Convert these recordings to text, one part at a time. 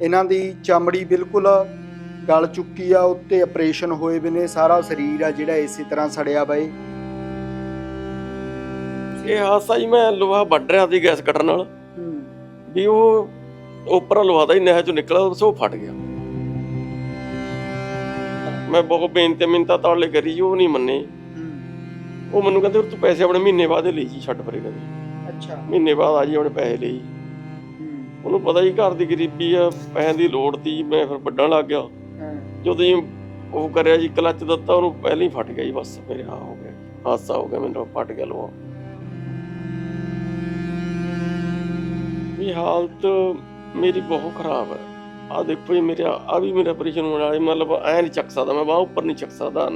ਇਹਨਾਂ ਦੀ ਚਮੜੀ ਬਿਲਕੁਲ ਗਲ ਚੁੱਕੀ ਆ ਉੱਤੇ ਆਪਰੇਸ਼ਨ ਹੋਏ ਵੀ ਨੇ ਸਾਰਾ ਸਰੀਰ ਆ ਜਿਹੜਾ ਇਸੇ ਤਰ੍ਹਾਂ ਸੜਿਆ ਬਈ। ਇਹ ਹਾਦਸਾ ਜੀ ਮੈਂ ਲੋਹਾ ਵੱਢ ਰਿਹਾ ਸੀ ਗੈਸ ਕਟਰ ਨਾਲ। ਵੀ ਉਹ ਉੱਪਰ ਲੋਹਾ ਦਾ ਹੀ ਨਹਿਰ ਚੋਂ ਨਿਕਲਿਆ ਉਹ ਫਟ ਗਿਆ। ਮੈਂ ਬਹੁਤ ਬੇਨਤੀ ਮਿੰਤਾ ਤਾਲੇ ਕਰੀ ਉਹ ਨਹੀਂ ਮੰਨੇ। ਉਹ ਮੈਨੂੰ ਕਹਿੰਦੇ ਤੂੰ ਪੈਸੇ ਆਪਣੇ ਮਹੀਨੇ ਬਾਅਦ ਲਈ ਜੀ ਛੱਡ ਪਰੇ ਕਹਿੰਦੇ ਅੱਛਾ। ਮਹੀਨੇ ਬਾਅਦ ਆ ਜੀ ਆਪਣੇ ਪੈਸੇ ਲਈ। ਉਹਨੂੰ ਪਤਾ ਜੀ ਘਰ ਦੀ ਗਰੀਬੀ ਆ ਪੈਸਿਆਂ ਦੀ ਲੋੜ ਤੀ ਮੈਂ ਫਿਰ ਵੱਢਣ ਲੱਗ ਗਿਆ। ਜਦੋਂ ਜੀ ਉਹ ਕਰਿਆ ਜੀ ਕਲੱਚ ਦਿੱਤਾ ਉਹਨੂੰ ਪਹਿਲਾਂ ਹੀ ਫਟ ਗਿਆ ਜੀ ਬਸ ਮੇਰੇ ਹਾਂ ਹੋ ਗਿਆ ਹਾਦਸਾ ਹੋ ਗਿਆ ਮੈਨੂੰ ਫਟ ਗਿਆ ਲੋਹਾ। ਇਹ ਹਾਲਤ ਮੇਰੀ ਬਹੁਤ ਖਰਾਬ ਹੈ ਆ ਦੇਖੋ ਜੀ ਮੇਰੇ ਆ ਵੀ ਮੇਰਾ ਆਪਰੇਸ਼ਨ ਹੋਣ ਵਾਲਾ ਮਤਲਬ ਐ ਨਹੀਂ ਚੱਕ ਸਕਦਾ ਮੈਂ ਬਾਹ ਉੱਪਰ ਨਹੀਂ ਚੱਕ ਸਕਦਾ।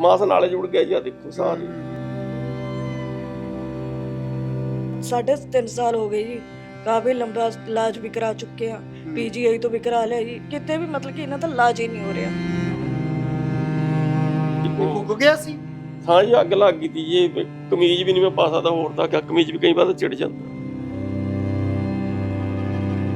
ਮਾਸ ਨਾਲੇ ਜੁੜ ਗਿਆ ਜੀ ਆ ਦੇਖੋ ਸਾਰੀ। ਸਾਢੇ ਤਿੰਨ ਸਾਲ ਹੋ ਗਏ ਜੀ। ਕਾਫੀ ਲੰਬਾ ਇਲਾਜ ਵੀ ਕਰਾ ਚੁੱਕੇ ਆ ਪੀਜੀਆਈ ਤੋਂ ਵੀ ਕਰਾ ਲਿਆ ਜੀ। ਕਿਤੇ ਵੀ ਮਤਲਬ ਕਿ ਇਹਨਾਂ ਦਾ ਇਲਾਜ ਹੀ ਨਹੀਂ ਹੋ ਰਿਹਾ। ਫੁੱਕ ਗਿਆ ਸੀ? ਹਾਂ ਜੀ ਅੱਗ ਲੱਗ ਗਈ ਤੀ ਜੀ। ਇਹ ਕਮੀਜ਼ ਵੀ ਨਹੀਂ ਮੈਂ ਪਾ ਸਕਦਾ ਹੋਰ ਤਾਂ ਕਿਆ ਕਮੀਜ਼ ਵੀ ਕਈ ਵਾਰ ਚਿੜ ਜਾਂਦਾ।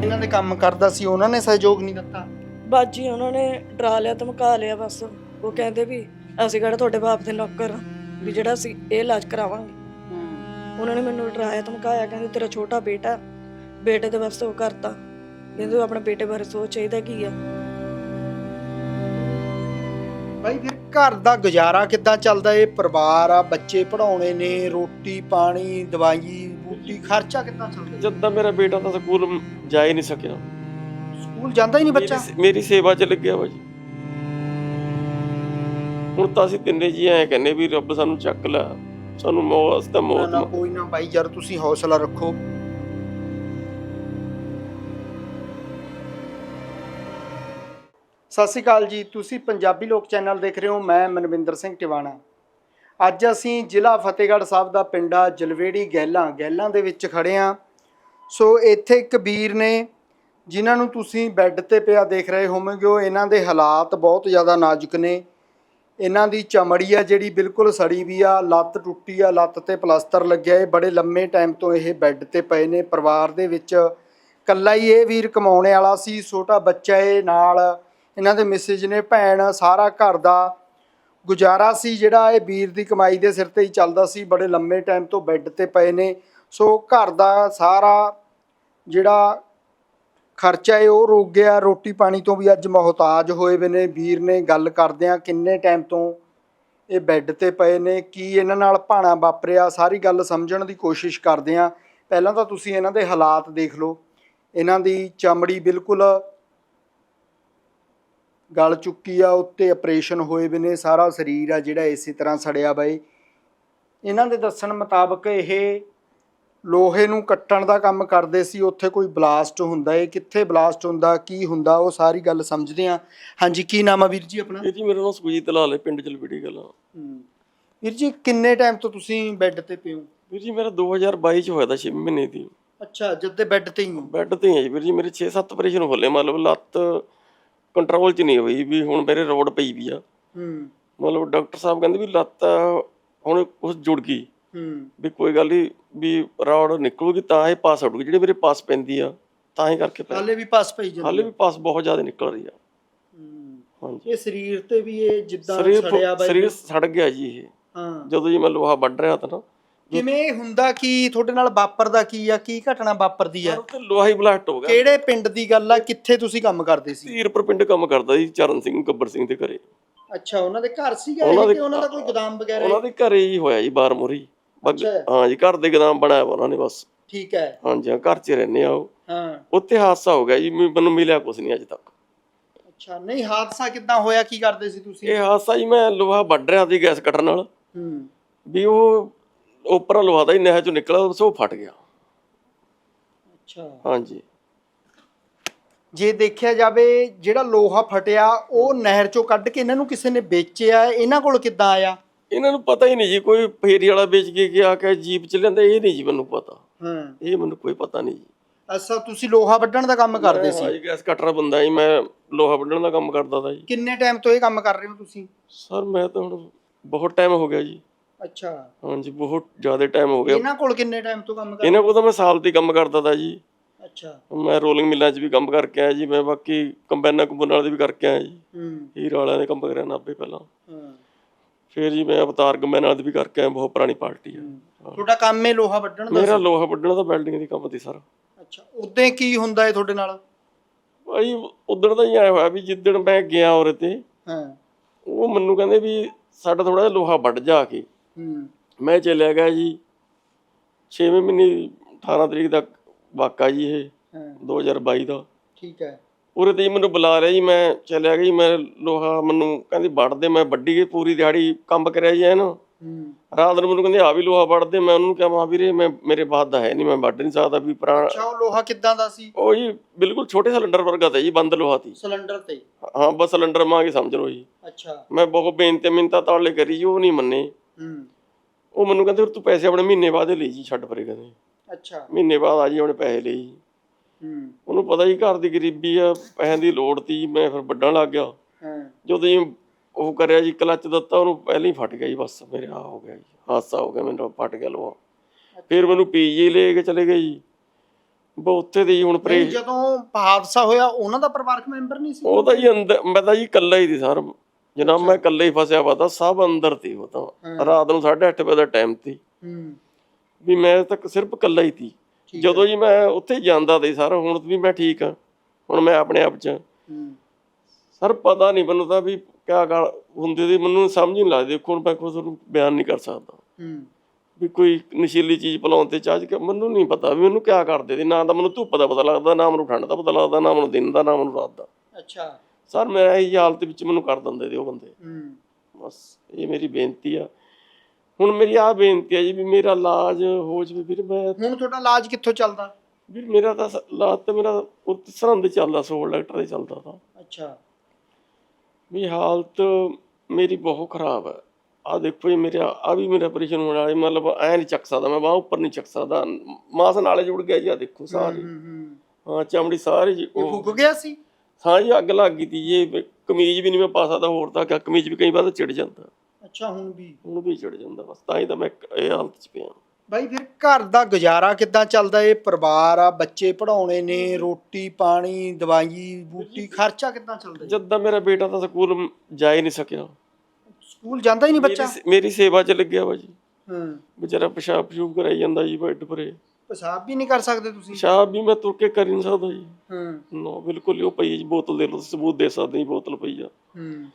ਇਹਨਾਂ ਦੇ ਕੰਮ ਕਰਦਾ ਸੀ ਉਹਨਾਂ ਨੇ ਸਹਿਯੋਗ ਨਹੀਂ ਦਿੱਤਾ? ਬਾਜੀ ਉਹਨਾਂ ਨੇ ਡਰਾ ਲਿਆ ਧਮਕਾ ਲਿਆ ਬਸ। ਉਹ ਕਹਿੰਦੇ ਵੀ ਅਸੀਂ ਕਿਹੜਾ ਤੁਹਾਡੇ ਬਾਪ ਦੇ ਨੌਕਰ ਆ, ਵੀ ਜਿਹੜਾ ਅਸੀਂ ਇਹ ਇਲਾਜ ਕਰਾਵਾਂਗੇ। ਉਹਨਾਂ ਨੇ ਮੈਨੂੰ ਡਰਾਇਆ ਧਮਕਾਇਆ ਕਹਿੰਦੇ ਤੇਰਾ ਛੋਟਾ ਬੇਟਾ ਬੇਟੇ ਦੇ ਵਾਸਤੇ ਉਹ ਕਰਤਾ। ਕਹਿੰਦੇ ਆਪਣੇ ਬੇਟੇ ਬਾਰੇ ਸੋਚ ਚਾਹੀਦਾ ਕੀ ਆ? ਭਾਈ ਫਿਰ ਘਰ ਦਾ ਗੁਜ਼ਾਰਾ ਕਿੱਦਾਂ ਚੱਲਦਾ? ਇਹ ਪਰਿਵਾਰ ਆ ਬੱਚੇ ਪੜਾਉਣੇ ਨੇ ਰੋਟੀ ਪਾਣੀ ਦਵਾਈ ਬੂਟੀ ਖਰਚਾ ਕਿੱਦਾਂ ਚੱਲਦਾ? ਜਦ ਦਾ ਮੇਰਾ ਬੇਟਾ ਤਾਂ ਸਕੂਲ ਜਾ ਹੀ ਨਹੀਂ ਸਕਿਆ। ਸਕੂਲ ਜਾਂਦਾ ਹੀ ਨਹੀਂ ਬੱਚਾ? ਮੇਰੀ- ਮੇਰੀ ਸੇਵਾ 'ਚ ਲੱਗਿਆ ਵਾ ਜੀ। ਹੁਣ ਤਾਂ ਅਸੀਂ ਤਿੰਨੇ ਜੀ ਐ ਕਹਿੰਨੇ ਵੀ ਰੱਬ ਸਾਨੂੰ ਚੱਕ ਲੈ ਸਾਨੂੰ ਮੌਤ ਤਾਂ ਨਾ ਮੌਤ ਨਾ ਕੋਈ ਨਾ ਬਾਈ ਯਾਰ ਤੁਸੀਂ ਹੌਸਲਾ ਰੱਖੋ ਸਤਿ ਸ਼੍ਰੀ ਅਕਾਲ ਜੀ। ਤੁਸੀਂ ਪੰਜਾਬੀ ਲੋਕ ਚੈਨਲ ਦੇਖ ਰਹੇ ਹੋ, ਮੈਂ ਮਨਵਿੰਦਰ ਸਿੰਘ ਟਿਵਾਣਾ। ਅੱਜ ਅਸੀਂ ਜ਼ਿਲ੍ਹਾ ਫਤਿਹਗੜ੍ਹ ਸਾਹਿਬ ਦਾ ਪਿੰਡਾ ਜਲਵੇੜੀ ਗਹਿਲਾਂ। ਗਹਿਲਾਂ ਦੇ ਵਿੱਚ ਖੜੇ ਆ ਸੋ ਇੱਥੇ ਇੱਕ ਵੀਰ ਨੇ, ਜਿਨ੍ਹਾਂ ਨੂੰ ਤੁਸੀਂ ਬੈੱਡ ਤੇ ਪਿਆ ਦੇਖ ਰਹੇ ਹੋਵੋਗੇ, ਉਹ ਇਹਨਾਂ ਦੇ ਹਾਲਾਤ ਬਹੁਤ ਜ਼ਿਆਦਾ ਨਾਜ਼ੁਕ ਨੇ। ਇਹਨਾਂ ਦੀ ਚਮੜੀ ਆ ਜਿਹੜੀ ਬਿਲਕੁਲ ਸੜੀ ਵੀ ਆ, ਲੱਤ ਟੁੱਟੀ ਆ, ਲੱਤ ਤੇ ਪਲਾਸਟਰ ਲੱਗਿਆ। ਇਹ ਬੜੇ ਲੰਮੇ ਟਾਈਮ ਤੋਂ ਇਹ ਬੈੱਡ ਤੇ ਪਏ ਨੇ। ਪਰਿਵਾਰ ਦੇ ਵਿੱਚ ਕੱਲਾ ਹੀ ਇਹ ਵੀਰ ਕਮਾਉਣ ਵਾਲਾ ਸੀ। ਛੋਟਾ ਬੱਚਾ ਇਹ ਨਾਲ। ਇਹਨਾਂ ਦੇ ਮਿਸਿਜ ਨੇ ਭੈਣ, ਸਾਰਾ ਘਰ ਦਾ ਗੁਜ਼ਾਰਾ ਸੀ, ਜਿਹੜਾ ਇਹ ਵੀਰ ਦੀ ਕਮਾਈ ਦੇ ਸਿਰ ਤੇ ਹੀ ਚੱਲਦਾ ਸੀ, ਬੜੇ ਲੰਮੇ ਟਾਈਮ ਤੋਂ ਬੈੱਡ ਤੇ ਪਏ ਨੇ। ਸੋ ਘਰ ਦਾ ਸਾਰਾ ਜਿਹੜਾ ਖਰਚਾ ਹੈ ਉਹ ਰੁਕ ਗਿਆ, ਰੋਟੀ ਪਾਣੀ ਤੋਂ ਵੀ ਅੱਜ ਮੁਹਤਾਜ ਹੋਏ ਵੇ ਨੇ। ਵੀਰ ਨੇ ਗੱਲ ਕਰਦੇ ਆ ਕਿੰਨੇ ਟਾਈਮ ਤੋਂ ਇਹ ਬੈੱਡ ਤੇ ਪਏ ਨੇ, ਕੀ ਇਹਨਾਂ ਨਾਲ ਭਾਣਾ ਵਾਪਰਿਆ, ਸਾਰੀ ਗੱਲ ਸਮਝਣ ਦੀ ਕੋਸ਼ਿਸ਼ ਕਰਦੇ ਆ ਪਹਿਲਾਂ ਤਾਂ ਤੁਸੀਂ ਇਹਨਾਂ ਦੇ ਹਾਲਾਤ ਦੇਖ ਲਓ। ਇਹਨਾਂ ਦੀ ਚਮੜੀ ਬਿਲਕੁਲ ਗਲ ਚੁੱਕੀ ਆ ਉੱਤੇ ਆਪਰੇਸ਼ਨ ਹੋਏ ਵੇ ਨੇ ਸਾਰਾ ਸਰੀਰ ਆ ਜਿਹੜਾ ਇਸੇ ਤਰ੍ਹਾਂ ਸੜਿਆ ਬਈ। ਇਹਨਾਂ ਦੇ ਦੱਸਣ ਮੁਤਾਬਕ ਇਹ ਲੋਹੇ ਨੂੰ ਕੱਟਣ ਦਾ ਕੰਮ ਕਰਦੇ ਸੀ ਉੱਥੇ ਕੋਈ ਬਲਾਸਟ ਹੁੰਦਾ ਏ। ਕਿੱਥੇ ਬਲਾਸਟ ਹੁੰਦਾ ਕੀ ਹੁੰਦਾ ਉਹ ਸਾਰੀ ਗੱਲ ਸਮਝਦੇ ਆ। ਹਾਂਜੀ ਕੀ ਨਾਮ ਆ ਵੀਰ ਜੀ ਆਪਣਾ? ਇਹ ਜੀ ਮੇਰਾ ਨਾਮ ਸੁਜੀਤ ਲਾਲ ਹੈ ਪਿੰਡ ਚਲਵੀੜੀ ਗੱਲ ਵੀਰ ਜੀ ਕਿੰਨੇ ਟਾਈਮ ਤੋਂ ਤੁਸੀਂ ਬੈੱਡ ਤੇ ਪਏ ਹੋ? ਵੀਰ ਜੀ ਮੇਰਾ 2022 ਚ ਹੋਇਆ ਤਾਂ 6 ਮਹੀਨੇ ਦੀ। ਅੱਛਾ ਜਦ ਤੇ ਬੈੱਡ ਤੇ ਹੀ ਹੋ। ਬੈੱਡ ਤੇ ਹੀ ਹੈ ਜੀ ਵੀਰ ਜੀ ਮੇਰੇ 6-7 ਆਪਰੇਸ਼ਨ ਹੋਲੇ ਮਤਲਬ ਲੱਤ ਕੰਟਰੋਲ ਚ ਨਹੀਂ ਹੋਈ ਵੀ ਹੁਣ ਮੇਰੇ ਰੋਡ ਪਈ ਵੀ ਆ। ਹੂੰ। ਮਤਲਬ ਡਾਕਟਰ ਸਾਹਿਬ ਕਹਿੰਦੇ ਵੀ ਲੱਤ ਹੁਣ ਉਸ ਜੁੜ ਗਈ। ਹੂੰ। ਵੀ ਕੋਈ ਗੱਲ ਨਹੀਂ ਵੀ ਰੌਡ ਨਿਕਲੂਗੀ ਤਾਂ ਇਹ ਪਾਸ ਆਊਗੀ ਜਿਹੜੇ ਮੇਰੇ ਪਾਸ ਪੈਂਦੀ ਆ ਤਾਂ ਹੀ ਕਰਕੇ ਪੈ ਹਾਲੇ ਵੀ ਪਾਸ ਪਈ ਜਾਂਦੀ ਹਾਲੇ ਵੀ ਪਾਸ ਬਹੁਤ ਜ਼ਿਆਦਾ ਨਿਕਲ ਰਹੀ ਆ। ਹਾਂਜੀ। ਇਹ ਸਰੀਰ ਤੇ ਵੀ ਇਹ ਜਿੱਦਾਂ ਸੜਿਆ ਬਾਈ ਸਰੀਰ ਸੜ ਗਿਆ ਜੀ ਇਹ। ਹਾਂ। ਜਦੋਂ ਜੀ ਮੈਂ ਲੋਹਾ ਵੱਢ ਰਿਹਾ ਤਾਂ ਨਾ ਕਿਵੇਂ ਇਹ ਹੁੰਦਾ ਕੀ ਤੁਹਾਡੇ ਨਾਲ ਵਾਪਰਦਾ ਕੀ ਆ ਕੀ ਘਟਨਾ ਵਾਪਰਦੀ ਆ? ਤੇ ਲੋਹਾ ਹੀ ਬਲਾਸਟ ਹੋ ਗਿਆ। ਕਿਹੜੇ ਪਿੰਡ ਦੀ ਗੱਲ ਆ ਕਿੱਥੇ ਤੁਸੀਂ ਕੰਮ ਕਰਦੇ ਸੀ? ਧੀਰਪੁਰ ਪਿੰਡ ਕੰਮ ਕਰਦਾ ਜੀ ਚਰਨ ਸਿੰਘ ਗੱਬਰ ਸਿੰਘ ਦੇ ਘਰੇ। ਅੱਛਾ ਉਹਨਾਂ ਦੇ ਘਰ ਸੀਗਾ ਉਹਨਾਂ ਇਹ ਦੇ- ਕਿ ਉਹਨਾਂ ਦਾ ਕੋਈ ਗੋਦਾਮ ਵਗੈਰਾ ਉਹਨਾਂ ਦੇ ਘਰੇ ਹੀ ਹੋਇਆ ਜੀ ਬਾਰ ਮੋਰੀ ਅੱਛਾ। ਹਾਂ ਜੀ ਘਰ ਦੇ ਗਦਾਮ ਬਣਾਇਆ ਵਾ ਉਹਨਾਂ ਨੇ ਬਸ। ਠੀਕ ਹੈ। ਹਾਂਜੀ ਹਾਂ ਘਰ 'ਚ ਰਹਿੰਦੇ ਆ ਉਹ। ਹਾਂ। ਉੱਥੇ ਹਾਦਸਾ ਹੋ ਗਿਆ ਜੀ ਮੈਨੂੰ ਮੈਨੂੰ ਮਿਲਿਆ ਕੁਛ ਨਹੀਂ ਅਜੇ ਤੱਕ। ਅੱਛਾ ਨਹੀਂ ਹਾਦਸਾ ਕਿੱਦਾਂ ਹੋਇਆ ਕੀ ਕਰਦੇ ਸੀ ਤੁਸੀਂ? ਇਹ ਹਾਦਸਾ ਜੀ ਮੈਂ ਲੋਹਾ ਵੱਢ ਰਿਹਾ ਸੀ ਗੈਸ ਕਟਰ ਨਾਲ। ਹੂੰ। ਵੀ ਉਹ ਉੱਪਰ ਲੋਹਾ ਦਾ ਹੀ ਨਹਿਰ ਚੋਂ ਨਿਕਲਿਆ ਸੋ ਫਟ ਗਿਆ। ਅੱਛਾ। ਹਾਂਜੀ। ਜੇ ਦੇਖਿਆ ਜਾਵੇ ਜਿਹੜਾ ਲੋਹਾ ਫਟਿਆ ਉਹ ਨਹਿਰ ਚੋਂ ਕੱਢ ਕੇ ਇਹਨਾਂ ਨੂੰ ਕਿਸੇ ਨੇ ਵੇਚਿਆ? ਇਹਨਾਂ ਕੋਲ ਕਿੱਦਾਂ ਆਇਆ? ਇਹਨਾਂ ਨੂੰ ਪਤਾ ਹੀ ਨਹੀਂ ਜੀ ਕੋਈ ਫੇਰੀ ਵਾਲਾ ਵੇਚ ਕੇ ਗਿਆ ਕਿ ਜੀਪ ਚ ਲੈਂਦਾ ਇਹ ਨਹੀਂ ਜੀ ਮੈਨੂੰ ਪਤਾ। ਹਾਂ। ਇਹ ਮੈਨੂੰ ਕੋਈ ਪਤਾ ਨਹੀਂ ਜੀ। ਅੱਛਾ ਤੁਸੀਂ ਲੋਹਾ ਵੱਢਣ ਦਾ ਕੰਮ ਕਰਦੇ ਸੀ? ਹਾਂ ਜੀ ਗੈਸ ਕਟਰ ਬੰਦਾ ਜੀ ਮੈਂ ਲੋਹਾ ਵੱਢਣ ਦਾ ਕੰਮ ਕਰਦਾ ਜੀ। ਕਿੰਨੇ ਟਾਈਮ ਤੋਂ ਇਹ ਕੰਮ ਕਰ ਰਹੇ ਹੋ ਤੁਸੀਂ? ਸਰ ਮੈਂ ਤਾਂ ਹੁਣ ਬਹੁਤ ਟਾਈਮ ਹੋ ਗਿਆ ਜੀ। ਅੱਛਾ। ਹਾਂਜੀ ਬਹੁਤ ਜ਼ਿਆਦਾ ਟਾਈਮ ਹੋ ਗਿਆ। ਇਹਨਾਂ ਕੋਲ ਕਿੰਨੇ ਟਾਈਮ ਤੋਂ ਕੰਮ ਕਰ ਇਹਨਾਂ ਕੋਲ ਤਾਂ ਮੈਂ ਸਾਲ ਦੀ ਕੰਮ ਕਰਦਾ ਤਾ ਜੀ। ਅੱਛਾ। ਮੈਂ ਰੋਲਿੰਗ ਮਿੱਲਾਂ 'ਚ ਵੀ ਕੰਮ ਕਰਕੇ ਆਇਆ ਜੀ ਮੈਂ ਬਾਕੀ ਕੰਬਾਈਨਾਂ ਕੰਬਾਈਨਾਂ ਵਾਲੇ ਵੀ ਕਰਕੇ ਆਇਆ ਜੀ। ਹੂੰ। ਹੀਰ ਵਾਲਿਆਂ ਦੇ ਕੰਮ ਕਰਿਆ ਨਾਭੇ ਪਹਿਲਾਂ। ਹਾਂ। ਫਿਰ ਜੀ ਮੈਂ ਅਵਤਾਰ ਕੰਬਾਈਨਾਂ ਵਾਲੇ ਦੇ ਵੀ ਕਰਕੇ ਆਇਆ ਬਹੁਤ ਪੁਰਾਣੀ ਪਾਰਟੀ ਹੈ। ਤੁਹਾਡਾ ਕੰਮ ਹੈ ਲੋਹਾ ਵੱਢਣ ਦਾ? ਮੇਰਾ ਲੋਹਾ ਵੱਢਣ ਦਾ ਬਿਲਡਿੰਗ ਦੀ ਕੰਮ ਸੀ ਸਰ। ਅੱਛਾ ਉਦੋਂ ਕੀ ਹੁੰਦਾ ਹੈ ਤੁਹਾਡੇ ਨਾਲ? ਭਾਈ ਉਦੋਂ ਦਾ ਹੀ ਆਇਆ ਹੋਇਆ ਵੀ ਜਿੱਦਣ ਮੈਂ ਗਿਆ ਤੇ ਹਾਂ। ਉਹ ਮੈਨੂੰ ਕਹਿੰਦੇ ਵੀ ਸਾਡਾ ਥੋੜਾ ਜਿਹਾ ਲੋਹਾ ਵੱਢ ਜਾ ਕੇ। ਮੈਂ ਚਲਿਆ ਗਿਆ ਜੀ 6ਵੇਂ ਮਹੀਨੇ 18 ਤਰੀਕ ਦਾ ਵਾਕਾ ਜੀ ਇਹ ਹਾਂ। 2022 ਦਾ। ਠੀਕ ਹੈ। ਉਰੇ ਤੇ ਮੈਨੂੰ ਬੁਲਾ ਲਿਆ ਜੀ ਮੈਂ ਚਲਿਆ ਗਿਆ ਜੀ ਮੈਂ ਲੋਹਾ ਮੈਨੂੰ ਕਹਿੰਦੀ ਵੱਢ ਦੇ ਮੈਂ ਵੱਢੀ ਗਈ ਪੂਰੀ ਦਿਹਾੜੀ ਕੰਮ ਕਰਿਆ ਜੀ ਐਨ। ਹੂੰ। ਰਾਤ ਨੂੰ ਮੈਨੂੰ ਕਹਿੰਦੇ ਆ ਵੀ ਲੋਹਾ ਵੱਢ ਦੇ ਮੈਂ ਉਹਨੂੰ ਕਿਹਾ ਮਾ ਵੀਰੇ ਮੈਂ ਮੇਰੇ ਬਾਤ ਦਾ ਹੈ ਨਹੀਂ ਮੈਂ ਵੱਢ ਨਹੀਂ ਸਕਦਾ ਵੀ ਪੁਰਾਣਾ। ਅੱਛਾ ਉਹ ਲੋਹਾ ਕਿੱਦਾਂ ਦਾ ਸੀ? ਉਹ ਜੀ ਬਿਲਕੁਲ ਛੋਟੇ ਸਿਲੰਡਰ ਵਰਗਾ ਤਾ ਜੀ ਬੰਦ ਲੋਹਾ ਤੀ ਸਿਲੰਡਰ ਤੇ? ਹਾਂ ਬਸ ਸਿਲੰਡਰ ਮਾਂ ਕੇ ਸਮਝ ਲਓ ਜੀ। ਅੱਛਾ। ਮੈਂ ਬਹੁਤ ਬੇਨਤੀ ਮਿੰਤਾ ਤਾਲੇ ਕਰੀ ਜੀ ਉਹ ਨਹੀਂ ਮੰਨੇ। ਹੂੰ। ਉਹ ਮੈਨੂੰ ਕਹਿੰਦੇ ਫਿਰ ਤੂੰ ਪੈਸੇ ਆਪਣੇ ਮਹੀਨੇ ਬਾਅਦ ਹੀ ਲਈ ਜੀ ਛੱਡ ਪਰੇ ਕਹਿੰਦੇ। ਅੱਛਾ। ਮਹੀਨੇ ਬਾਅਦ ਆ ਜੀ ਉਹਨੇ ਪੈਸੇ ਲਈ ਜੀ। ਹੂੰ। ਉਹਨੂੰ ਪਤਾ ਹੀ ਘਰ ਦੀ ਗਰੀਬੀ ਆ ਪੈਸਿਆਂ ਦੀ ਲੋੜ ਤੀ ਮੈਂ ਫਿਰ ਵੱਢਣ ਲੱਗ ਗਿਆ। ਹਾਂ। ਜਦੋਂ ਜੀ ਉਹ ਕਰਿਆ ਜੀ ਕਲੱਚ ਦਿੱਤਾ ਉਹਨੂੰ ਪਹਿਲਾਂ ਹੀ ਫਟ ਗਿਆ ਜੀ ਬਸ ਮੇਰੇ ਆ ਹੋ ਗਿਆ ਜੀ ਹਾਦਸਾ ਹੋ ਗਿਆ ਮੈਨੂੰ ਫਟ ਗਿਆ ਲੋਹਾ। ਫਿਰ ਮੈਨੂੰ ਪੀਜੀ ਲੈ ਕੇ ਚਲੇ ਗਏ ਜੀ। ਬੋ ਉੱਥੇ ਦੀ ਹੁਣ ਪਰੇ ਜਦੋਂ ਹਾਦਸਾ ਹੋਇਆ ਉਹਨਾਂ ਦਾ ਪਰਿਵਾਰਕ ਮੈਂਬਰ ਨਹੀਂ ਸੀ? ਉਹ ਤਾਂ ਜੀ ਅੰਦਰ ਮੈਂ ਤਾਂ ਜੀ ਇਕੱਲਾ ਹੀ ਸੀ ਸਰ। ਜਨਾਬ ਮੈਂ ਇਕੱਲਾ ਹੀ ਫਸਿਆ ਵਾ ਤਾਂ ਸਭ ਅੰਦਰ ਸੀ ਉਹ ਤਾਂ। ਰਾਤ ਨੂੰ 8:30 ਵਜੇ ਦਾ ਟਾਈਮ ਸੀ ਹੂੰ। ਵੀ ਮੈਂ ਤਾਂ ਸਿਰਫ ਇਕੱਲਾ ਹੀ ਸੀ ਜਦੋਂ ਜੀ ਮੈਂ ਉੱਥੇ ਜਾਂਦਾ ਸੀ ਸਰ ਹੁਣ ਵੀ ਮੈਂ ਠੀਕ ਆ ਹੁਣ ਮੈਂ ਆਪਣੇ ਆਪ 'ਚ ਹੂੰ। ਸਰ ਪਤਾ ਨਹੀਂ ਮੈਨੂੰ ਤਾਂ ਵੀ ਕਿਆ ਗੱਲ ਹੁੰਦੀ ਸੀ ਮੈਨੂੰ ਸਮਝ ਨਹੀਂ ਲੱਗਦੀ। ਹੁਣ ਮੈਂ ਕੁਝ ਨੂੰ ਬਿਆਨ ਨਹੀਂ ਕਰ ਸਕਦਾ। ਹੂੰ। ਵੀ ਕੋਈ ਨਸ਼ੀਲੀ ਚੀਜ਼ ਪਲਾਉਣ ਤੇ ਚਾਹ ਕੇ ਮੈਨੂੰ ਨਹੀਂ ਪਤਾ ਵੀ ਮੈਨੂੰ ਕਿਆ ਕਰਦੇ ਸੀ ਨਾ ਤਾਂ ਮੈਨੂੰ ਧੁੱਪ ਦਾ ਪਤਾ ਲੱਗਦਾ ਨਾ ਮੈਨੂੰ ਠੰਡ ਦਾ ਪਤਾ ਲੱਗਦਾ ਨਾ ਮੈਨੂੰ ਦਿਨ ਦਾ ਨਾ ਮੈਨੂੰ ਰਾਤ ਦਾ। ਅੱਛਾ। ਸਰ ਮੈਂ ਇਹ ਹਾਲਤ ਵਿੱਚ ਮੈਨੂੰ ਕਰ ਦਿੰਦੇ ਸੀ ਉਹ ਬੰਦੇ। ਹੂੰ। ਬਸ ਇਹ ਮੇਰੀ ਬੇਨਤੀ ਆ। ਹੁਣ ਮੇਰੀ ਆ ਬੇਨਤੀ ਆ ਜੀ ਵੀ ਮੇਰਾ ਇਲਾਜ ਹੋ ਜਵੇ ਵੀਰ ਮੈਂ ਹੁਣ ਤੁਹਾਡਾ ਇਲਾਜ ਕਿੱਥੋਂ ਚੱਲਦਾ? ਵੀਰ ਮੇਰਾ ਤਾਂ ਇਲਾਜ ਤਾਂ ਮੇਰਾ ਉਹ ਸਰਹੰਦ ਚੱਲਦਾ ਸੋਲ ਡਾਕਟਰ ਦੇ ਚੱਲਦਾ ਤਾਂ। ਅੱਛਾ। ਵੀ ਹਾਲਤ ਮੇਰੀ ਬਹੁਤ ਖਰਾਬ ਹੈ ਆ ਦੇਖੋ ਜੀ ਮੇਰੇ ਆ ਵੀ ਮੇਰਾ ਆਪਰੇਸ਼ਨ ਹੋਣ ਵਾਲਾ ਮਤਲਬ ਐ ਨਹੀਂ ਚੱਕ ਸਕਦਾ ਮੈਂ ਬਾਹ ਉੱਪਰ ਨਹੀਂ ਚੱਕ ਸਕਦਾ। ਮਾਸ ਨਾਲੇ ਜੁੜ ਗਿਆ ਜੀ ਆ ਦੇਖੋ ਸਾਰੇ। ਹੂੰ ਚਮੜੀ ਸਾਰੀ ਜੀ ਇਹ ਉਹ ਫੁੱਕ ਗਿਆ ਸੀ? ਹਾਂ ਜੀ ਅੱਗ ਲੱਗ ਗਈ ਤੀ ਜੀ। ਇਹ ਕਮੀਜ਼ ਵੀ ਨਹੀਂ ਮੈਂ ਪਾ ਸਕਦਾ ਹੋਰ ਤਾਂ ਕਿਆ ਕਮੀਜ਼ ਵੀ ਕਈ ਵਾਰ ਚਿੜ ਜਾਂਦਾ। ਅੱਛਾ ਹੁਣ ਵੀ? ਹੁਣ ਵੀ ਚਿੜ ਜਾਂਦਾ ਬਸ ਤਾਂ ਹੀ ਤਾਂ ਮੈਂ ਇੱਕ ਇਹ ਹਾਲਤ 'ਚ ਪਿਆ। ਬਾਈ ਫਿਰ ਘਰ ਦਾ ਗੁਜ਼ਾਰਾ ਕਿੱਦਾਂ ਚੱਲਦਾ? ਇਹ ਪਰਿਵਾਰ ਆ ਬੱਚੇ ਪੜਾਉਣੇ ਨੇ ਰੋਟੀ ਪਾਣੀ ਦਵਾਈ ਬੂਟੀ ਖਰਚਾ ਕਿੱਦਾਂ ਚੱਲਦਾ ਜੀ? ਜਦ ਮੇਰਾ ਬੇਟਾ ਤਾਂ ਸਕੂਲ ਜਾ ਹੀ ਨਹੀਂ ਸਕਿਆ। ਸਕੂਲ ਜਾਂਦਾ ਹੀ ਨਹੀਂ ਬੱਚਾ? ਮੇਰੀ- ਮੇਰੀ ਸੇਵਾ 'ਚ ਲੱਗਿਆ ਵਾ ਜੀ। ਹਾਂ। ਵਿਚਾਰਾ ਪਿਸ਼ਾਬ ਪਸ਼ੂਬ ਕਰਾਈ ਜਾਂਦਾ ਜੀ ਬੈੱਡ ਪਰੇ ਪਿਸ਼ਾਬ ਵੀ ਨਹੀਂ ਕਰ ਸਕਦੇ ਤੁਸੀਂ? ਪਿਸ਼ਾਬ ਵੀ ਮੈਂ ਤੁਰ ਕੇ ਕਰ ਨਹੀਂ ਸਕਦਾ ਜੀ। ਹਾਂ। ਨੋ ਬਿਲਕੁਲ ਹੀ ਉਹ ਪਈ ਜੀ ਬੋਤਲ ਦੇ ਲਓ ਸਬੂਤ ਦੇ ਸਕਦੇ ਜੀ ਬੋਤਲ ਪਈ ਆ। ਹੂੰ।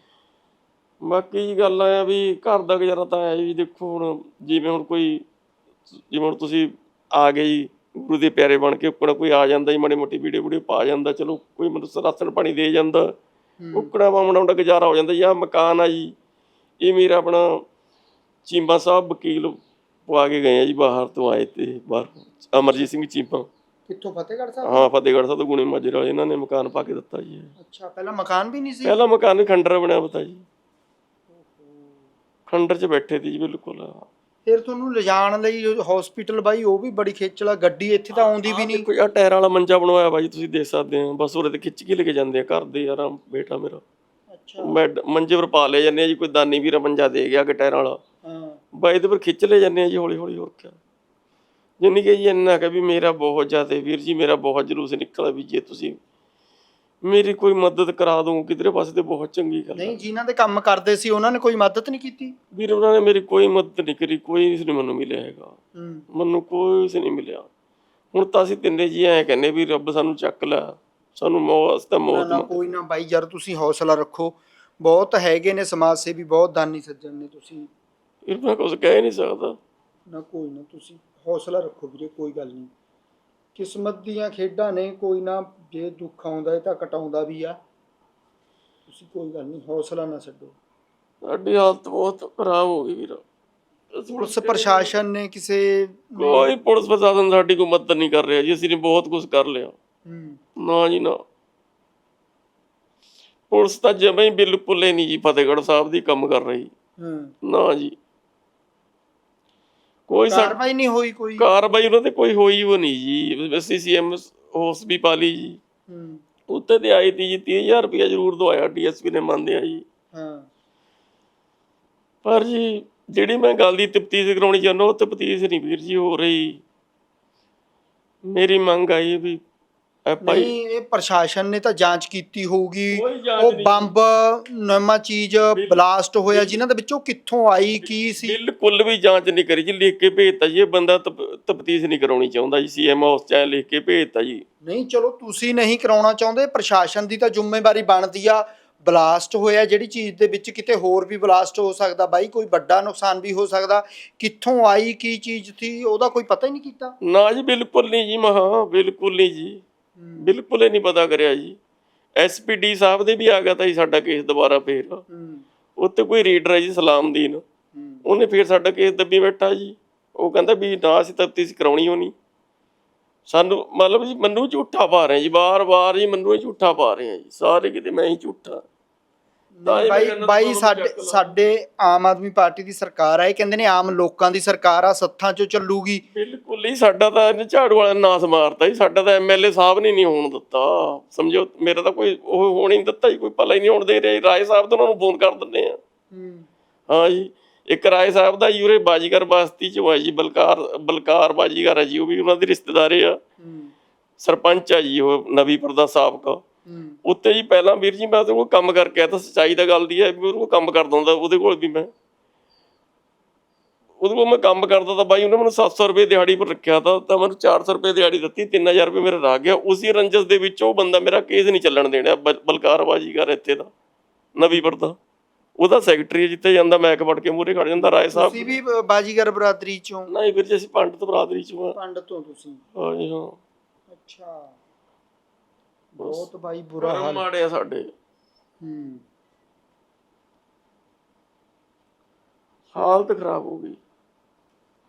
ਬਾਕੀ ਗੱਲ ਆ ਵੀ ਘਰ ਦਾ ਗੁਜ਼ਾਰਾ ਤਾਂ ਹੈ ਜੀ ਦੇਖੋ ਹੁਣ ਜਿਵੇਂ ਹੁਣ ਕੋਈ ਜਿਵੇਂ ਹੁਣ ਤੁਸੀਂ ਆ ਗਏ ਜੀ ਗੁਰੂ ਦੇ ਪਿਆਰੇ ਬਣ ਕੇ ਉੱਕਣਾ ਕੋਈ ਆ ਜਾਂਦਾ ਜੀ ਮਾੜੀ ਮੋਟੀ ਵੀਡੀਓ ਵੀਡੀਓ ਪਾ ਜਾਂਦਾ ਚਲੋ ਕੋਈ ਮਤਲਬ ਰਾਸ਼ਨ ਪਾਣੀ ਦੇ ਜਾਂਦਾ ਉੱਕਣਾ ਮਾਮੜਾ ਗੁਜ਼ਾਰਾ ਹੋ ਜਾਂਦਾ ਜੀ ਮਕਾਨ ਆ ਜੀ ਇਹ ਮੇਰਾ ਆਪਣਾ ਚੀਮਾ ਸਾਹਿਬ ਵਕੀਲ ਪਵਾ ਕੇ ਗਏ ਆ ਜੀ ਬਾਹਰ ਤੋਂ ਆਏ ਤੇ ਬਾਹਰ। ਅਮਰਜੀਤ ਸਿੰਘ ਚੀਮਾ। ਕਿੱਥੋਂ? ਫਤਿਹਗੜ੍ਹ ਸਾਹਿਬ? ਹਾਂ ਫਤਿਹਗੜ੍ਹ ਸਾਹਿਬ ਤੋਂ ਗੁਣੇ ਮਾਜਰੇ ਵਾਲੇ। ਇਹਨਾਂ ਨੇ ਮਕਾਨ ਪਾ ਕੇ ਦਿੱਤਾ ਜੀ। ਅੱਛਾ ਪਹਿਲਾਂ ਮਕਾਨ ਵੀ ਨਹੀਂ ਸੀ? ਪਹਿਲਾ ਮਕਾਨ ਖੰਡਰ ਬਣਿਆ ਪਤਾ ਜੀ। ਖੰਡਰ 'ਚ ਬੈਠੇ ਸੀ ਜੀ ਬਿਲਕੁਲ। ਫਿਰ ਤੁਹਾਨੂੰ ਲਿਜਾਣ ਲਈ ਹਸਪੀਟਲ ਬਾਈ ਉਹ ਵੀ ਬੜੀ ਖੇਚਲਾ। ਗੱਡੀ ਇੱਥੇ ਤਾਂ ਆਉਂਦੀ ਵੀ ਨਹੀਂ। ਕੋਈ ਆ ਟਾਇਰ ਵਾਲਾ ਮੰਜਾ ਬਣਵਾਇਆ ਬਾਈ ਤੁਸੀਂ ਦੇਖ ਸਕਦੇ ਹੋ। ਬਸ ਉਹਦੇ ਤੇ ਖਿੱਚ ਕੇ ਲੈ ਕੇ ਜਾਂਦੇ ਆ ਘਰ ਦੇ ਯਾਰ ਬੇਟਾ ਮੇਰਾ। ਅੱਛਾ। ਬੈੱਡ ਮੰਜੇ ਪਰ ਪਾ ਲੈ ਜਾਂਦੇ ਆ ਜੀ ਕੋਈ ਦਾਨੀ ਵੀਰਾ ਮੰਜਾ ਦੇ ਗਿਆ ਕਿ ਟਾਇਰਾਂ ਵਾਲਾ। ਹਾਂ। ਬਾਈ ਇਹਦੇ ਪਰ ਖਿੱਚ ਲੈ ਜਾਂਦੇ ਆ ਜੀ ਹੌਲੀ ਹੌਲੀ ਹੋਰ ਕਿਆ। ਜਿੰਨੀ ਕਿ ਜੀ ਇੰਨਾ ਕਿ ਵੀ ਮੇਰਾ ਬਹੁਤ ਜ਼ਿਆਦਾ ਵੀਰ ਜੀ ਮੇਰਾ ਬਹੁਤ ਜਲੂਸ ਨਿਕਲਦਾ ਵੀ ਜੇ ਤੁਸੀਂ ਮੇਰੀ ਕੋਈ ਮਦਦ ਕਰਾ ਦੋ ਕਿਧਰੇ ਪਾਸੇ ਤੇ ਬਹੁਤ ਚੰਗੀ ਗੱਲ। ਨਹੀਂ ਜਿਨ੍ਹਾਂ ਦੇ ਕੰਮ ਕਰਦੇ ਸੀ ਉਹਨਾਂ ਨੇ ਕੋਈ ਮਦਦ ਨਹੀਂ ਕੀਤੀ? ਵੀਰ ਉਹਨਾਂ ਨੇ ਮੇਰੀ ਕੋਈ ਮਦਦ ਨਹੀਂ ਕਰੀ ਕੋਈ ਇਸ ਨੇ ਮੈਨੂੰ ਮਿਲਿਆ ਹੈਗਾ। ਮੈਨੂੰ ਕੋਈ ਉਸ ਨਹੀਂ ਮਿਲਿਆ। ਹੁਣ ਤਾਂ ਅਸੀਂ ਤਿੰਨੇ ਜੀ ਐਂ ਕਹਿੰਨੇ ਵੀ ਰੱਬ ਸਾਨੂੰ ਚੱਕ ਲੈ ਸਾਨੂੰ ਮੌਤ ਤਾਂ ਮੌਤ ਨਾ ਕੋਈ ਨਾ ਬਾਈ ਯਾਰ ਤੁਸੀਂ ਹੌਸਲਾ ਰੱਖੋ। ਬਹੁਤ ਹੈਗੇ ਨੇ ਸਮਾਜ ਸੇਵੀ ਬਹੁਤ ਦਾਨੀ ਸੱਜਣ ਨੇ ਤੁਸੀਂ। ਫਿਰ ਮੈਂ ਕੁਝ ਕਹਿ ਨਹੀਂ ਸਕਦਾ। ਨਾ ਕੋਈ ਨਾ ਤੁਸੀਂ ਹੌਸਲਾ ਰੱਖੋ ਵੀਰੇ ਕੋਈ ਗੱਲ ਨਹੀਂ। ਕਿਸਮਤ ਦੀਆਂ ਖੇਡਾਂ ਨੇ ਕੋਈ ਨਾ ਜੇ ਦੁੱਖ ਆਉਂਦਾ ਹੈ ਤਾਂ ਕਟਾਉਂਦਾ ਵੀ ਆ। ਤੁਸੀਂ ਕੋਈ ਗੱਲ ਨਹੀਂ ਹੌਸਲਾ ਨਾ ਛੱਡੋ। ਸਾਡੀ ਹਾਲਤ ਬਹੁਤ ਖਰਾਬ ਹੋ ਗਈ ਵੀਰ। ਪੁਲਿਸ ਪ੍ਰਸ਼ਾਸਨ ਨੇ ਕਿਸੇ ਕੋਈ ਪੁਲਿਸ ਪ੍ਰਸ਼ਾਸਨ ਸਾਡੀ ਕੋਈ ਮਦਦ ਨਹੀਂ ਕਰ ਰਿਹਾ ਜੀ ਅਸੀਂ ਨੇ ਬਹੁਤ ਕੁਝ ਕਰ ਲਿਆ। ਹੂੰ। ਨਾ ਜੀ ਨਾ। ਪੁਲਿਸ ਤਾਂ ਜਮਾਂ ਹੀ ਬਿਲਕੁਲ ਹੀ ਨਹੀਂ ਜੀ ਫਤਿਹਗੜ੍ਹ ਸਾਹਿਬ ਦੀ ਕੰਮ ਕਰ ਰਹੀ। ਹੂੰ। ਨਾ ਜੀ। ਕੋਈ ਸਾ ਕਾਰਵਾਈ ਨਹੀਂ ਹੋਈ ਕੋਈ। ਕਾਰਵਾਈ ਉਹਨਾਂ ਤੇ ਕੋਈ ਹੋਈ ਉਹ ਨਹੀਂ ਜੀ। ਸੀਸੀਐਮ ਹੋਸ ਵੀ ਪਾ ਲਈ ਜੀ। ਹੂੰ। ਉੱਤੇ ਤੇ ਆਈ ਤੀ ਜੀ 30000 ਰੁਪਇਆ ਜ਼ਰੂਰ ਦਵਾਇਆ ਡੀਐਸਪੀ ਨੇ ਮੰਨਦੇ ਆ ਜੀ। ਹਾਂ। ਪਰ ਜੀ ਜਿਹੜੀ ਮੈਂ ਗੱਲ ਦੀ ਤਫਤੀਸ਼ ਕਰਾਉਣੀ ਚਾਹੁੰਦਾ ਉਹ ਤਫਤੀਸ਼ ਨਹੀਂ ਵੀਰ ਜੀ ਹੋ ਰਹੀ। ਮੇਰੀ ਮੰਗ ਆਈ ਵੀ ਨਹੀਂ ਇਹ ਪ੍ਰਸ਼ਾਸਨ ਨੇ ਤਾਂ ਜਾਂਚ ਕੀਤੀ ਹੋਊਗੀ। ਕੋਈ ਜਾਂਚ ਉਹ ਨਹੀਂ। ਬੰਬ ਨਵਾਂ ਚੀਜ਼ ਬਲਾਸਟ ਹੋਇਆ ਜਿਨ੍ਹਾਂ ਦੇ ਵਿੱਚੋਂ ਕਿੱਥੋਂ ਆਈ ਕੀ ਸੀ? ਬਿਲਕੁਲ ਵੀ ਜਾਂਚ ਨਹੀਂ ਕਰੀ ਜੀ ਲਿਖ ਕੇ ਭੇਜਤਾ ਜੀ ਇਹ ਬੰਦਾ ਤਫਤੀਸ਼ ਨਹੀਂ ਕਰਾਉਣੀ ਚਾਹੁੰਦਾ ਜੀ ਸੀਐਮ ਹਾਊਸ ਚ ਐਂ ਲਿਖ ਕੇ ਭੇਜਤਾ ਜੀ। ਨਹੀਂ ਚਲੋ ਤੁਸੀਂ ਨਹੀਂ ਕਰਾਉਣਾ ਚਾਹੁੰਦੇ ਪ੍ਰਸ਼ਾਸਨ ਦੀ ਤਾਂ ਜ਼ਿੰਮੇਵਾਰੀ ਬਣਦੀ ਆ। ਬਲਾਸਟ ਹੋਇਆ ਜਿਹੜੀ ਚੀਜ਼ ਦੇ ਵਿੱਚ ਕਿਤੇ ਹੋਰ ਵੀ ਬਲਾਸਟ ਹੋ ਸਕਦਾ ਬਾਈ ਕੋਈ ਵੱਡਾ ਨੁਕਸਾਨ ਵੀ ਹੋ ਸਕਦਾ। ਕਿੱਥੋਂ ਆਈ ਕੀ ਚੀਜ਼ ਸੀ ਉਹਦਾ ਕੋਈ ਪਤਾ ਹੀ ਨਹੀਂ ਕੀਤਾ। ਨਾ ਜੀ ਬਿਲਕੁਲ ਨਹੀਂ ਜੀ ਮਹਾ ਬਿਲਕੁਲ ਨਹੀਂ ਜੀ। ਬਿਲਕੁਲ ਹੀ ਨਹੀਂ ਪਤਾ ਕਰਿਆ ਜੀ। ਐਸਪੀਡੀ ਸਾਹਿਬ ਦੇ ਵੀ ਆ ਗਿਆ ਤਾਂ ਜੀ ਸਾਡਾ ਕੇਸ ਦੁਬਾਰਾ ਫੇਰ। ਉੱਤੇ ਕੋਈ ਰੀਡਰ ਹੈ ਜੀ ਸਲਾਮਦੀਨ। ਉਹਨੇ ਫੇਰ ਸਾਡਾ ਕੇਸ ਦੱਬੀ ਬੈਠਾ ਜੀ। ਉਹ ਕਹਿੰਦਾ ਵੀ ਨਾ ਅਸੀਂ ਤਫਤੀਸ਼ ਕਰਾਉਣੀ ਹੋਣੀ। ਸਾਨੂੰ ਮਤਲਬ ਜੀ ਮੈਨੂੰ ਝੂਠਾ ਪਾ ਰਹੇ ਜੀ, ਵਾਰ-ਵਾਰ ਜੀ ਮੈਨੂੰ ਝੂਠਾ ਪਾ ਰਹੇ ਆ ਜੀ। ਸਾਰੇ ਕਿਤੇ ਮੈਂ ਹੀ ਝੂਠਾ। ਤਾਂ ਇਹ ਬਾਈ ਬਾਈ ਸਾਡੇ। ਸਾਡੇ ਆਮ ਆਦਮੀ ਪਾਰਟੀ ਦੀ ਸਰਕਾਰ ਆ ਇਹ ਕਹਿੰਦੇ ਨੇ ਆਮ ਲੋਕਾਂ ਦੀ ਸਰਕਾਰ ਆ ਸੱਥਾਂ 'ਚੋਂ ਚੱਲੂਗੀ। ਬਿਲਕੁਲ ਹੀ ਸਾਡਾ ਤਾਂ ਇਹਨੇ ਝਾੜੂ ਵਾਲਾ ਨੇ ਨਾਸ ਮਾਰਤਾ ਜੀ ਸਾਡਾ ਤਾਂ ਐਮਐਲਏ ਸਾਹਿਬ ਨੇ ਨਹੀਂ ਹੋਣ ਦਿੱਤਾ। ਸਮਝੋ ਮੇਰਾ ਤਾਂ ਕੋਈ ਉਹ ਹੋਣ ਹੀ ਨਹੀਂ ਦਿੱਤਾ ਜੀ ਕੋਈ ਭਲਾ ਹੀ ਨਹੀਂ ਹੋਣ ਦੇ ਰਿਹਾ ਜੀ। ਰਾਏ ਸਾਹਿਬ ਤੋਂ ਉਹਨਾਂ ਨੂੰ ਫੋਨ ਕਰ ਦਿੰਦੇ ਆ। ਹਾਂ। ਜੀ ਇੱਕ ਰਾਏ ਸਾਹਿਬ ਦਾ ਯੂਰੇ ਬਾਜੀਗਰ ਬਸਤੀ ਚ ਹੋਇਆ ਜੀ ਬਲਕਾਰ ਬਲਕਾਰ ਬਾਜੀਗਰ ਹੈ ਜੀ ਉਹ ਵੀ ਉਹਨਾਂ ਦੇ ਰਿਸ਼ਤੇਦਾਰੇ ਆ। ਸਰਪੰਚ ਆ ਜੀ ਉਹ ਨਵੀਪੁਰ ਦਾ ਸਾਬਕਾ। ਉੱਤੇ ਜੀ ਪਹਿਲਾਂ ਵੀਰ ਜੀ ਮੈਂ ਉਹਦੇ ਕੋਲ ਕੰਮ ਕਰਕੇ ਆਇਆ ਤਾਂ ਸੱਚਾਈ ਦਾ ਗੱਲ ਦੀ ਹੈ ਵੀ ਉਹਦੇ ਕੋਲ ਕੰਮ ਕਰਦਾ ਹੁੰਦਾ ਉਹਦੇ ਕੋਲ ਵੀ ਮੈਂ। ਉਹਦੇ ਕੋਲ ਮੈਂ ਕੰਮ ਕਰਦਾ ਤਾਂ ਬਾਈ ਉਹਨੇ ਮੈਨੂੰ 700 ਰੁਪਏ ਦਿਹਾੜੀ ਪਰ ਰੱਖਿਆ ਤਾਂ ਤਾਂ ਮੈਨੂੰ 400 ਰੁਪਏ ਦਿਹਾੜੀ ਦਿੱਤੀ 3000 ਰੁਪਏ ਮੇਰਾ ਰਹਿ ਗਿਆ। ਉਸੇ ਰੰਜਸ ਦੇ ਵਿੱਚ ਉਹ ਬੰਦਾ ਮੇਰਾ ਕੇਸ ਨਹੀਂ ਚੱਲਣ ਦੇਣਾ ਬ- ਬਲਕਾਰ ਬਾਜੀਗਰ ਇੱਥੇ ਦਾ ਨਵੀਪੁਰ ਦਾ ਉਹਦਾ ਸੈਕਟਰੀ ਜਿੱਥੇ ਜਾਂਦਾ ਮੈਕ ਵੜ ਕੇ ਮੂਹਰੇ ਖੜ ਜਾਂਦਾ ਰਾਏ ਸਾਹਿਬ। ਤੁਸੀਂ ਵੀ ਬਾਜੀਗਰ ਬਰਾਦਰੀ 'ਚੋਂ? ਨਹੀਂ ਵੀਰ ਜੀ ਅਸੀਂ ਪੰਡਤ ਬਰਾਦਰੀ ਚੋਂ ਆ। ਪੰਡਤ ਤੋਂ ਤੁਸੀਂ? ਹਾਂ ਜੀ ਹਾਂ। ਅੱਛਾ। ਬਹੁਤ ਬਾਈ ਬੁਰਾ ਕਰਮ ਹਾਲ। ਮਾੜੇ ਆ ਸਾਡੇ। ਹੂੰ। ਹਾਲਤ ਖਰਾਬ ਹੋ ਗਈ।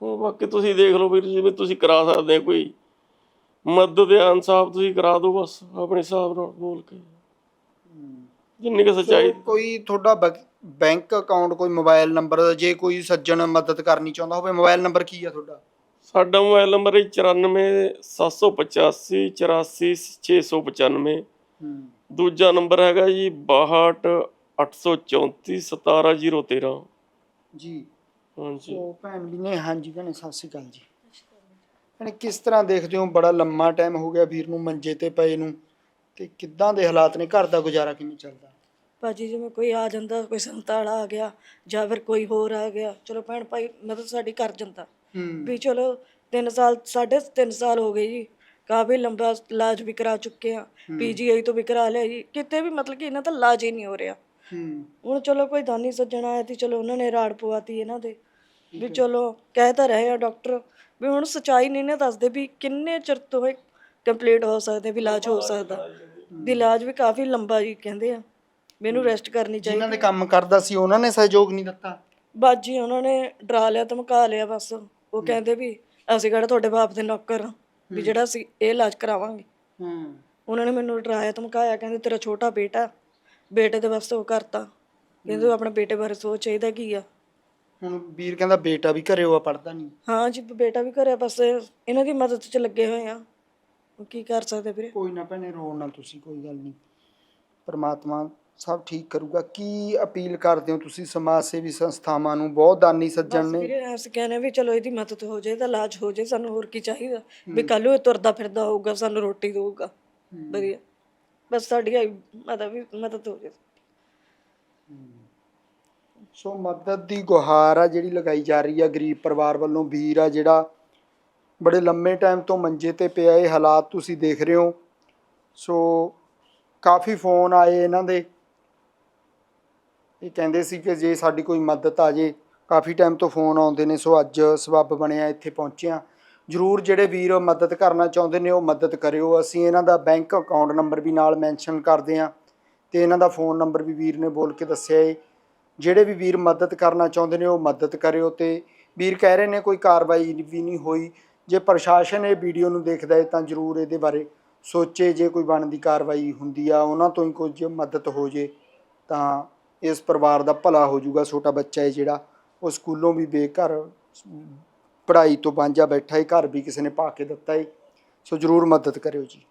ਹੁਣ ਬਾਕੀ ਤੁਸੀਂ ਦੇਖ ਲਓ ਵੀਰ ਜੀ ਵੀ ਤੁਸੀਂ ਕਰਾ ਸਕਦੇ ਆ ਕੋਈ ਮਦਦ ਜਾਂ ਇਨਸਾਫ ਤੁਸੀਂ ਕਰਾ ਦਿਓ ਬਸ ਆਪਣੇ ਹਿਸਾਬ ਨਾਲ ਬੋਲ ਕੇ। ਜਿੰਨੀ ਕੁ ਸੱਚਾਈ ਸੋ ਕੋਈ ਤੁਹਾਡਾ ਬੈਂਕ- ਬੈਂਕ ਅਕਾਊਂਟ ਕੋਈ ਮੋਬਾਈਲ ਨੰਬਰ ਜੇ ਕੋਈ ਸੱਜਣ ਮਦਦ ਕਰਨੀ ਚਾਹੁੰਦਾ ਹੋਵੇ ਮੋਬਾਈਲ ਨੰਬਰ ਕੀ ਆ ਤੁਹਾਡਾ? ਸਾਡਾ ਮੋਬਾਈਲ ਨੰਬਰ ਹੈ 94785 84695 ਹੂੰ। ਦੂਜਾ ਨੰਬਰ ਹੈਗਾ ਜੀ 62 834 17013 ਜੀ। ਹਾਂਜੀ। ਉਹ ਭੈਣ ਵੀ ਨੇ ਹਾਂਜੀ ਭੈਣੇ ਸਤਿ ਸ਼੍ਰੀ ਅਕਾਲ ਜੀ। ਭੈਣੇ ਕਿਸ ਤਰ੍ਹਾਂ ਦੇਖਦੇ ਹੋ? ਬੜਾ ਲੰਮਾ ਟਾਈਮ ਹੋ ਗਿਆ ਵੀਰ ਨੂੰ ਮੰਜੇ ਤੇ ਪਏ ਨੂੰ। ਤੇ ਕਿੱਦਾਂ ਦੇ ਹਾਲਾਤ ਨੇ? ਘਰ ਦਾ ਗੁਜ਼ਾਰਾ ਕਿਵੇਂ ਚੱਲਦਾ? ਭਾਜੀ ਜਿਵੇਂ ਕੋਈ ਆ ਜਾਂਦਾ ਕੋਈ ਸੰਤਾਲਾ ਆ ਗਿਆ ਜਾਂ ਫਿਰ ਕੋਈ ਹੋਰ ਆ ਗਿਆ। ਚਲੋ ਭੈਣ ਭਾਈ ਮਦਦ ਸਾਡੀ ਕਰ ਜਾਂਦਾ। ਵੀ ਚਲੋ 3 ਸਾਲ ਸਾਢੇ ਤਿੰਨ ਸਾਲ ਹੋ ਗਏ ਜੀ। ਕਾਫੀ ਲੰਬਾ ਇਲਾਜ ਵੀ ਕਰਾ ਚੁੱਕੇ ਆ ਪੀਜੀਆਈ ਤੋਂ ਵੀ ਕਰਾ ਲਿਆ ਜੀ। ਕਿਤੇ ਵੀ ਮਤਲਬ ਕਿ ਇਹਨਾਂ ਦਾ ਇਲਾਜ ਹੀ ਨਹੀਂ ਹੋ ਰਿਹਾ। ਹੂੰ। ਹੁਣ ਚਲੋ ਕੋਈ ਦਾਨੀ ਸੱਜਣ ਆਇਆ ਤੇ ਚਲੋ ਉਹਨਾਂ ਨੇ ਰਾੜ ਪਵਾਤੀ ਇਹਨਾਂ ਦੇ। ਵੀ ਚਲੋ ਕਹਿ ਤਾਂ ਰਹੇ ਆ ਡਾਕਟਰ ਵੀ ਹੁਣ ਸਚਾਈ ਨਹੀਂ ਨਾ ਦੱਸਦੇ ਵੀ ਕਿੰਨੇ ਚਿਰ ਤੋਂ ਇਹ ਕੰਪਲੀਟ ਹੋ ਸਕਦੇ ਵੀ ਇਲਾਜ ਹੋ ਸਕਦਾ। ਵੀ ਇਲਾਜ ਵੀ ਕਾਫੀ ਲੰਬਾ ਜੀ ਕਹਿੰਦੇ ਆ। ਮੈਨੂੰ ਰੈਸਟ ਕਰਨੀ ਚਾਹੀਦੀ। ਜਿਨ੍ਹਾਂ ਦੇ ਕੰਮ ਕਰਦਾ ਸੀ ਉਹਨਾਂ ਨੇ ਸਹਿਯੋਗ ਨਹੀਂ ਦਿੱਤਾ? ਬਾਜੀ ਉਹਨਾਂ ਨੇ ਡਰਾ ਲਿਆ ਧਮਕਾ ਲਿਆ ਬਸ। ਉਹ ਕਹਿੰਦੇ ਵੀ ਅਸੀਂ ਕਿਹੜਾ ਤੁਹਾਡੇ ਬਾਪ ਦੇ ਨੌਕਰ ਆ, ਵੀ ਜਿਹੜਾ ਅਸੀਂ ਇਹ ਇਲਾਜ ਕਰਾਵਾਂਗੇ। ਹੂੰ ਉਹਨਾਂ ਨੇ ਮੈਨੂੰ ਡਰਾਇਆ ਧਮਕਾਇਆ ਕਹਿੰਦੇ ਤੇਰਾ ਛੋਟਾ ਬੇਟਾ ਬੇਟੇ ਦੇ ਵਾਸਤੇ ਉਹ ਕਰਤਾ। ਕਹਿੰਦੇ ਤੂੰ ਆਪਣੇ ਬੇਟੇ ਬਾਰੇ ਸੋਚ ਚਾਹੀਦਾ ਕੀ ਆ? ਹੁਣ ਵੀਰ ਕਹਿੰਦਾ ਬੇਟਾ ਵੀ ਘਰੇ ਹੋਆ ਪੜਦਾ ਨਹੀਂ ਹਾਂ ਜੀ ਬੇਟਾ ਵੀ ਘਰੇ ਬਸ ਇਹਨਾਂ ਦੀ ਮਦਦ 'ਚ ਲੱਗੇ ਹੋਏ ਆ। ਉਹ ਕੀ ਕਰ ਸਕਦੇ ਵੀਰੇ? ਕੋਈ ਨਾ ਭੈਣੇ ਰੋ ਨਾ ਤੁਸੀਂ ਕੋਈ ਗੱਲ ਨਹੀਂ ਪਰਮਾਤਮਾ ਸਭ ਠੀਕ ਕਰੂਗਾ। ਕੀ ਅਪੀਲ ਕਰਦੇ ਹੋ ਤੁਸੀਂ ਸਮਾਜ ਸੇਵੀ ਸੰਸਥਾਵਾਂ ਨੂੰ? ਬਹੁਤ ਦਾਨੀ ਸੱਜਣ ਨੇ। ਵੀਰੇ ਅਸੀਂ ਕਹਿੰਦੇ ਵੀ ਚਲੋ ਇਹਦੀ ਮਦਦ ਹੋ ਜਾਏ ਤਾਂ ਇਲਾਜ ਹੋ ਜਾਏ ਸਾਨੂੰ ਹੋਰ ਕੀ ਚਾਹੀਦਾ? ਵੀ ਕੱਲ ਨੂੰ ਇਹ ਤੁਰਦਾ ਫਿਰਦਾ ਹੋਊਗਾ ਸਾਨੂੰ ਰੋਟੀ ਦੇਊਗਾ। ਵਧੀਆ। ਬਸ ਸਾਡੀ ਮਦਦ ਵੀ ਮਦਦ ਹੋ ਜਾਏ। ਸੋ ਮਦਦ ਦੀ ਗੁਹਾਰ ਆ ਜਿਹੜੀ ਲਗਾਈ ਜਾ ਰਹੀ ਆ ਗਰੀਬ ਪਰਿਵਾਰ ਵੱਲੋਂ। ਵੀਰ ਆ ਜਿਹੜਾ ਬੜੇ ਲੰਮੇ ਟਾਈਮ ਤੋਂ ਮੰਜੇ ਤੇ ਪਿਆ ਇਹ ਹਾਲਾਤ ਤੁਸੀਂ ਦੇਖ ਰਹੇ ਹੋ। ਸੋ ਕਾਫੀ ਫੋਨ ਆਏ ਇਹਨਾਂ ਦੇ। ਇਹ ਕਹਿੰਦੇ ਸੀ ਕਿ ਜੇ ਸਾਡੀ ਕੋਈ ਮਦਦ ਆ ਜੇ, ਕਾਫੀ ਟਾਈਮ ਤੋਂ ਫੋਨ ਆਉਂਦੇ ਨੇ, ਸੋ ਅੱਜ ਸਬੱਬ ਬਣਿਆ, ਇੱਥੇ ਪਹੁੰਚਿਆ। ਜਰੂਰ ਜਿਹੜੇ ਵੀਰ ਮਦਦ ਕਰਨਾ ਚਾਹੁੰਦੇ ਨੇ, ਉਹ ਮਦਦ ਕਰਿਓ। ਅਸੀਂ ਇਹਨਾਂ ਦਾ ਬੈਂਕ ਅਕਾਊਂਟ ਨੰਬਰ ਵੀ ਨਾਲ ਮੈਂਸ਼ਨ ਕਰਦੇ ਹਾਂ ਤੇ ਇਹਨਾਂ ਦਾ ਫੋਨ ਨੰਬਰ ਵੀ ਵੀਰ ਨੇ ਬੋਲ ਕੇ ਦੱਸਿਆ ਏ। ਜਿਹੜੇ ਵੀ ਵੀਰ ਮਦਦ ਕਰਨਾ ਚਾਹੁੰਦੇ ਨੇ, ਉਹ ਮਦਦ ਕਰਿਓ ਤੇ ਵੀਰ ਕਹਿ ਰਹੇ ਨੇ ਕੋਈ ਕਾਰਵਾਈ ਵੀ ਨਹੀਂ ਹੋਈ। ਜੇ ਪ੍ਰਸ਼ਾਸਨ ਇਹ ਵੀਡੀਓ ਨੂੰ ਦੇਖਦਾ ਹੈ ਤਾਂ ਜਰੂਰ ਇਹਦੇ ਬਾਰੇ ਸੋਚੇ ਜੇ ਕੋਈ ਬਣਦੀ ਕਾਰਵਾਈ ਹੁੰਦੀ ਆ, ਉਹਨਾਂ ਤੋਂ ਹੀ ਕੁਝ ਮਦਦ ਹੋ ਜੇ, ਤਾਂ ਇਸ ਪਰਿਵਾਰ ਦਾ ਭਲਾ ਹੋ ਜਾਊਗਾ, ਛੋਟਾ ਬੱਚਾ ਹੈ ਜਿਹੜਾ, ਉਹ ਸਕੂਲੋਂ ਵੀ ਬੇਘਰ, ਪੜ੍ਹਾਈ ਤੋਂ ਵਾਂਝਾ ਬੈਠਾ ਹੈ, ਘਰ ਵੀ ਕਿਸੇ ਨੇ ਪਾ ਕੇ ਦਿੱਤਾ ਹੈ। ਸੋ ਜਰੂਰ ਮਦਦ ਕਰਿਓ ਜੀ।